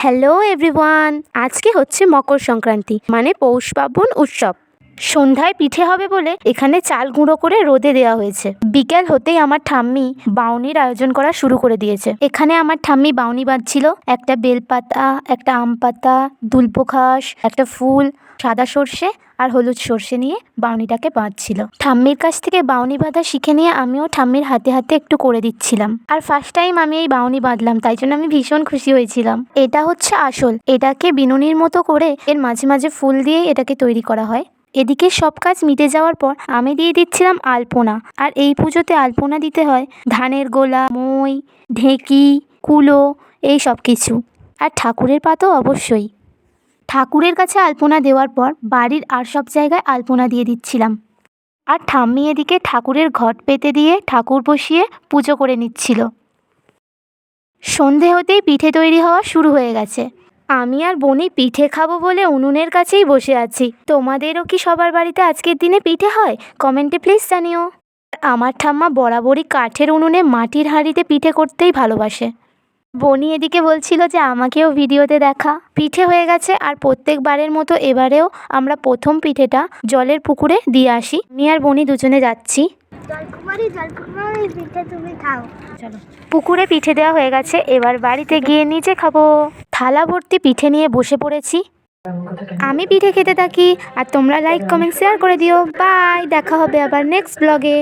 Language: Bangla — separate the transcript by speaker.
Speaker 1: হ্যালো এভরিওয়ান আজকে হচ্ছে মকর সংক্রান্তি মানে পৌষ পার্বণ উৎসব। সন্ধ্যায় পিঠে হবে বলে এখানে চাল গুঁড়ো করে রোদে দেওয়া হয়েছে। বিকেল হতেই আমার ঠাম্মি বাউনির আয়োজন করা শুরু করে দিয়েছে। এখানে আমার ঠাম্মি বাউনি বাঁধছিল। একটা বেলপাতা, একটা আম পাতা, দুলপো ঘাস, একটা ফুল, সাদা সর্ষে আর হলুদ সর্ষে নিয়ে বাউনিটাকে বাঁধছিল। ঠাম্মির কাছ থেকে বাউনি বাঁধা শিখে নিয়ে আমিও ঠাম্মির হাতে হাতে একটু করে দিচ্ছিলাম। আর ফার্স্ট টাইম আমি এই বাউনি বাঁধলাম, তাই জন্য আমি ভীষণ খুশি হয়েছিলাম। এটা হচ্ছে আসল। এটাকে বিনুনির মতো করে এর মাঝে মাঝে ফুল দিয়েই এটাকে তৈরি করা হয়। এদিকে সব কাজ মিটে যাওয়ার পর আমি দিয়ে দিচ্ছিলাম আলপনা। আর এই পুজোতে আলপনা দিতে হয় ধানের গোলা, মই, ঢেঁকি, কুলো, এই সব কিছু। আর ঠাকুরের পা তো অবশ্যই। ঠাকুরের কাছে আলপনা দেওয়ার পর বাড়ির আর সব জায়গায় আলপনা দিয়ে দিচ্ছিলাম। আর ঠাম্মি এদিকে ঠাকুরের ঘট পেতে দিয়ে ঠাকুর বসিয়ে পুজো করে নিচ্ছিল। সন্ধে হতেই পিঠে তৈরি হওয়া শুরু হয়ে গেছে। আমি আর বনি পিঠে খাব বলে উনুনের কাছেই বসে আছি। তোমাদেরও কি সবার বাড়িতে আজকের দিনে পিঠে হয়? কমেন্টে প্লিজ জানিও। আমার ঠাম্মা বরাবরই কাঠের উনুনে মাটির হাঁড়িতে পিঠে করতেই ভালোবাসে। বনি এদিকে বলছিল যে আমাকেও ভিডিওতে দেখা। পিঠে হয়ে গেছে আর প্রত্যেকবারের মতো এবারেও আমরা প্রথম পিঠেটা জলের পুকুরে দিয়ে আসি। আমি আর বনি দুজনে যাচ্ছি। পুকুরে পিঠে দেওয়া হয়ে গেছে। এবার বাড়িতে গিয়ে নিচে খাব। থালা ভর্তি পিঠে নিয়ে বসে পড়েছি। আমি পিঠে খেতে থাকি, আর তোমরা লাইক কমেন্ট শেয়ার করে দিও। বাই দেখা হবে আবার নেক্সট ব্লগে